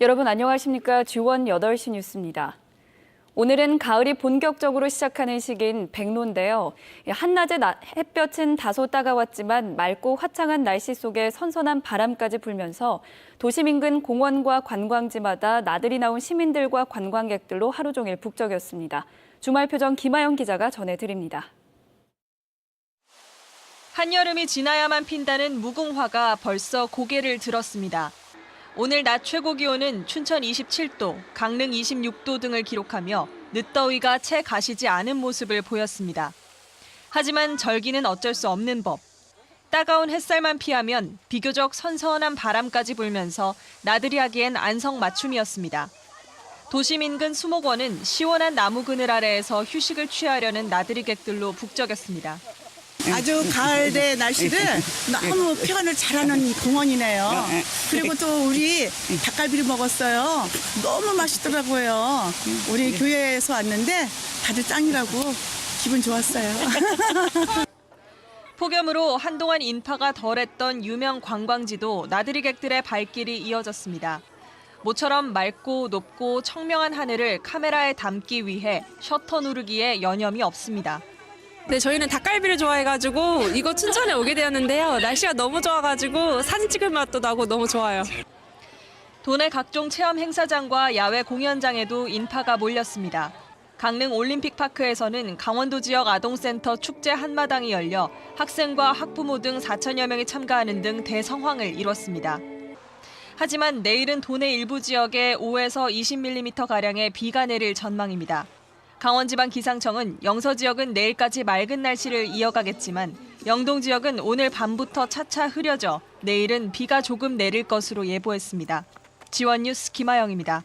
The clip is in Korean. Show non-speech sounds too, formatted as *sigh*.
여러분 안녕하십니까? 주원 8시 뉴스입니다. 오늘은 가을이 본격적으로 시작하는 시기인 백로인데요. 한낮에 나- 햇볕은 다소 따가웠지만 맑고 화창한 날씨 속에 선선한 바람까지 불면서 도심 인근 공원과 관광지마다 나들이 나온 시민들과 관광객들로 하루 종일 북적였습니다. 주말 표정 김아영 기자가 전해드립니다. 한여름이 지나야만 핀다는 무궁화가 벌써 고개를 들었습니다. 오늘 낮 최고 기온은 춘천 27도, 강릉 26도 등을 기록하며 늦더위가 채 가시지 않은 모습을 보였습니다. 하지만 절기는 어쩔 수 없는 법. 따가운 햇살만 피하면 비교적 선선한 바람까지 불면서 나들이 하기엔 안성맞춤이었습니다. 도심 인근 수목원은 시원한 나무 그늘 아래에서 휴식을 취하려는 나들이객들로 북적였습니다. 아주 가을의 날씨를 너무 표현을 잘하는 공원이네요. 그리고 또 우리 닭갈비를 먹었어요. 너무 맛있더라고요. 우리 교회에서 왔는데 다들 짱이라고 기분 좋았어요. *laughs* 폭염으로 한동안 인파가 덜했던 유명 관광지도 나들이객들의 발길이 이어졌습니다. 모처럼 맑고 높고 청명한 하늘을 카메라에 담기 위해 셔터 누르기에 여념이 없습니다. 네, 저희는 닭갈비를 좋아해가지고 이거 춘천에 오게 되었는데요. 날씨가 너무 좋아가지고 사진 찍을 맛도 나고 너무 좋아요. 도내 각종 체험 행사장과 야외 공연장에도 인파가 몰렸습니다. 강릉 올림픽파크에서는 강원도 지역 아동센터 축제 한마당이 열려 학생과 학부모 등 4천여 명이 참가하는 등 대성황을 이뤘습니다. 하지만 내일은 도내 일부 지역에 5에서 20mm가량의 비가 내릴 전망입니다. 강원지방기상청은 영서 지역은 내일까지 맑은 날씨를 이어가겠지만 영동 지역은 오늘 밤부터 차차 흐려져 내일은 비가 조금 내릴 것으로 예보했습니다. 지원 뉴스 김아영입니다.